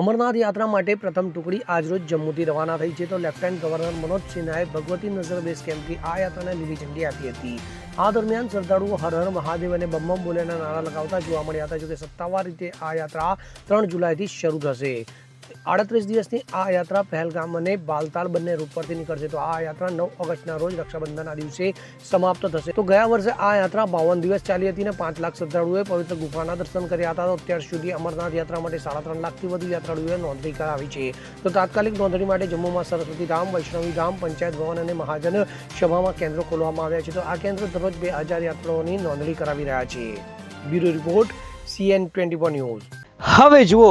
અમરનાથ યાત્રા માટે પ્રથમ ટુકડી આજરોજ જમ્મુથી રવાના થઈ છે. તો લેફ્ટનન્ટ ગવર્નર મનોજ સિન્હાએ ભગવતી નગર બેઝ કેમ્પથી આ યાત્રાને લીલી ઝંડી આપી હતી. આ દરમિયાન શ્રદ્ધાળુઓ હર હર મહાદેવ અને બમ બમ બોલેના નારા લગાવતા જોવા મળ્યા હતા, જોકે સત્તાવાર રીતે આ યાત્રા ત્રણ જુલાઈથી શરૂ થશે. આડત્રીસ દિવસની આ યાત્રા પહેલગામ અને બાલતાલ બંને રૂટ પરથી નીકળશે. તો આ યાત્રા નવ ઓગસ્ટના રોજ રક્ષાબંધનના દિવસે સમાપ્ત થશે. તો ગયા વર્ષે આ યાત્રા બાવન દિવસ ચાલી હતી અને પાંચ લાખ શ્રદ્ધાળુઓએ પવિત્ર ગુફાના દર્શન કર્યા હતા. તો અત્યાર સુધી અમરનાથ યાત્રા માટે સાડા ત્રણ લાખથી વધુ યાત્રાળુઓએ નોંધણી કરાવી છે. તો તાત્કાલિક નોંધણી માટે જમ્મુમાં સરસ્વતી ધામ, વૈષ્ણવી ધામ, પંચાયત ભવન અને મહાજન સભામાં કેન્દ્રો ખોલવામાં આવ્યા છે. તો આ કેન્દ્ર દરરોજ બે હજાર યાત્રાઓની નોંધણી કરાવી રહ્યા છે. Bureau report, CN twenty news. હવે જુઓ